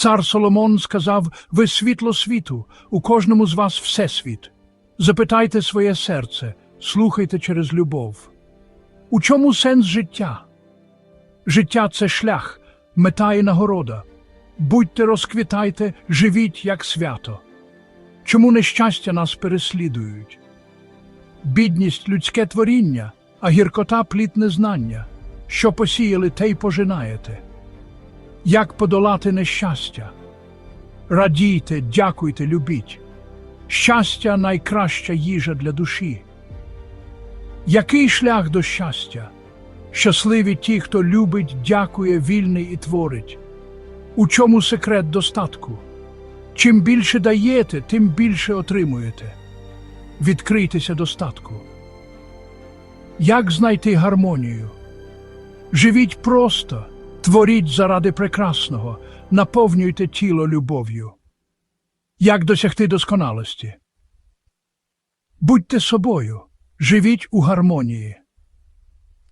Цар Соломон сказав, ви світло світу, у кожному з вас всесвіт. Запитайте своє серце, слухайте через любов. У чому сенс життя? Життя це шлях, мета і нагорода. Будьте розквітайте, живіть як свято. Чому нещастя нас переслідують? Бідність людське творіння, а гіркота плід незнання. Що посіяли, те й пожинаєте. Як подолати нещастя? Радійте, дякуйте, любіть. Щастя найкраща їжа для душі. Який шлях до щастя? Щасливі ті, хто любить, дякує, вільний і творить. У чому секрет достатку? Чим більше даєте, тим більше отримуєте. Відкрийтеся достатку. Як знайти гармонію? Живіть просто, творіть заради прекрасного, наповнюйте тіло любов'ю. Як досягти досконалості? Будьте собою, живіть у гармонії.